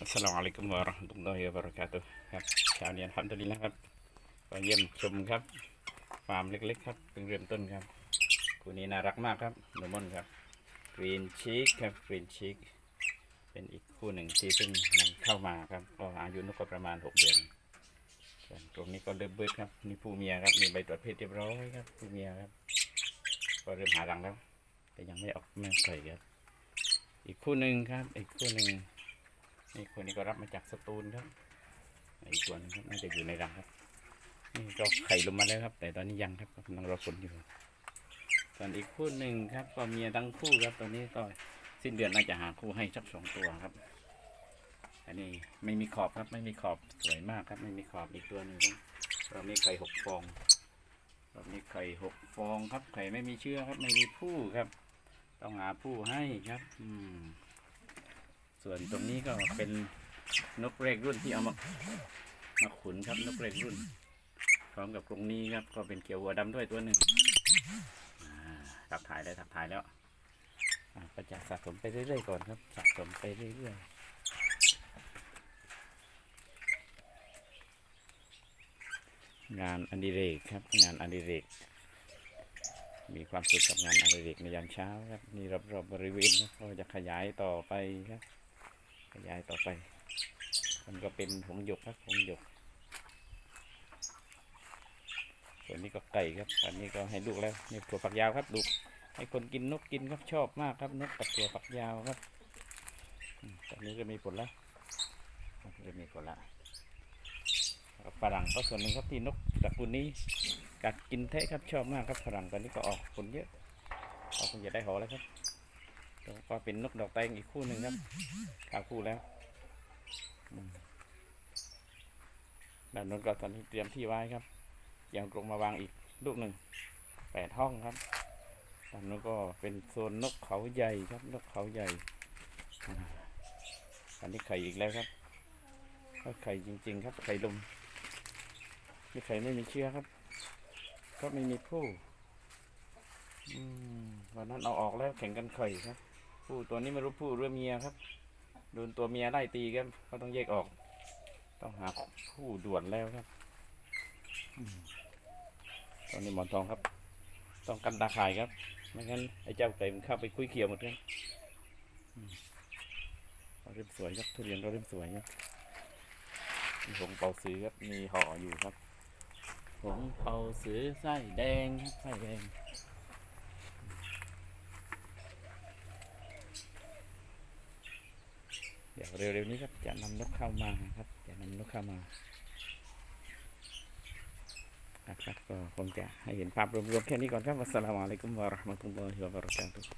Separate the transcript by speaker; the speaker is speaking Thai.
Speaker 1: อัสสลามุอะลัยกุมวะเราะห์มะตุลลอฮิวะบะเราะกาตุฮ์ครับเช้านี้อัลฮัมดุลิลละครับมาเยี่ยมชมครับฟาร์มเล็กๆครับเพิ่งเริ่มต้นครับคู่นี้น่ารักมากครับหนูมอนครับกรีนชีกครับกรีนชีกเป็นอีกคู่หนึ่งที่เพิ่งนำเข้ามาครับก็อายุนกก็ประมาณ 6 เดือนส่วนตรงนี้ก็เริ่มเบิดครับนี่ผู้เมียครับมีใบตรวจเพศเรียบร้อยครับผู้เมียครับก็เริ่มหารังแล้ว แต่ยังไม่ออกแม่ไข่ครับ อีกคู่หนึ่งครับ อีกคู่หนึ่ง นี่คู่นี้ก็รับมาจากสตูลครับอีกตัวนึงครับน่าจะอยู่ในรังครับนี่ก็ไข่ลงมาแล้วครับ แต่ตอนนี้ยังครับกำลังรอผลอยู่ส่วนอีกคู่หนึ่งครับก็เมียทั้งคู่ครับตอนนี้ก็สิ้นเดือนน่าจะหาคู่ให้สักสองตัวครับ อันนี้ไม่มีขอบครับ ไม่มีขอบสวยมากครับ ไม่มีขอบอีกตัวหนึ่งครับเรามีไข่หกฟองเรอบนี้ไข่หกฟองครับไข่ไม่มีเชื้อครับ ไม่มีผู้ครับ ต้องหาผู้ให้ครับ อืม ส่วนตรงนี้ก็เป็นนกเรกรุ่นที่เอามามาขุนครับนกเรกรุ่น พร้อมกับกรงนี้ครับ ก็เป็นเกี่ยวหัวดำด้วยตัวหนึ่งอ่าทักถ่ายได้ทักถ่ายแล้วอ่าก็จะสะสมไปเรื่อยๆก่อนครับ สะสมไปเรื่อยๆงานอดิเรกครับ งานอดิเรก มีความสุขกับงานอดิเรกในยามเช้าครับนี่รอบๆบบริเวณก็จะขยายต่อไปครับ ขยายต่อไป มันก็เป็นหงหยกครับหงหยก ส่วนนี้ก็ไก่ครับ อันนี้ก็ให้ลูกแล้วนี่ถั่วฝักยาวครับลูกให้คนกินนกกินครับชอบมากครับนกกับถั่วฝักยาวครับตอนนี้ก็มีผลแล้วเริ่มมีผลแล้วฝรั่งก็ส่วนหนึ่งครับที่นกตระกูลนี้กัดกินแทะครับชอบมากครับฝรั่งตอนนี้ก็ออกผลเยอะก็คงจะได้หอแล้วครับ ก็เป็นนกดอกแตงอีกคู่หนึ่งครับขาคู่แล้วอืมด้านโน้นก็ตอนนี้เตรียมที่ไว้ครับยังกรงมาวางอีกลูกหนึ่งแปดห้องครับด้านโน้นก็เป็นโซนนกเขาใหญ่ครับ นกเขาใหญ่อันนี้ไข่อีกแล้วครับก็ไข่จริง ๆ ครับ ไข่ลมนี่ไข่ไม่มีเชื้อครับ ก็ไม่มีผู้วันนั้นเอาออกแล้วแข่งกันไข่ครับ ผู้ตัวนี้ไม่รู้ผู้หรือเมียครับโดนตัวเมียไล่ตีครับก็ต้องแยกออก ต้องหาผู้ด่วนแล้วครับตอนนี้หมอนทองครับ ต้องกันตาข่ายครับ ไม่งั้นไอ้เจ้าไก่มันเข้าไปคุยเขียวหมดครับอืมก็เริ่มสวยครับทุเรียนก็เริ่มสวยครับมีหงเปาซื้อครับมีห่ออยู่ครับผงเปาสือไส้แดงครับไส้แดง เดี๋ยวเร็วๆนี้ครับจะนำนกเข้ามาครับจะนำนกเข้ามาครับครับก็คงจะให้เห็นภาพรวมๆแค่นี้ก่อนครับวัสสลามุอะลัยกุมวะราะห์มะตุลลอฮิวะบะเราะกาตุฮ์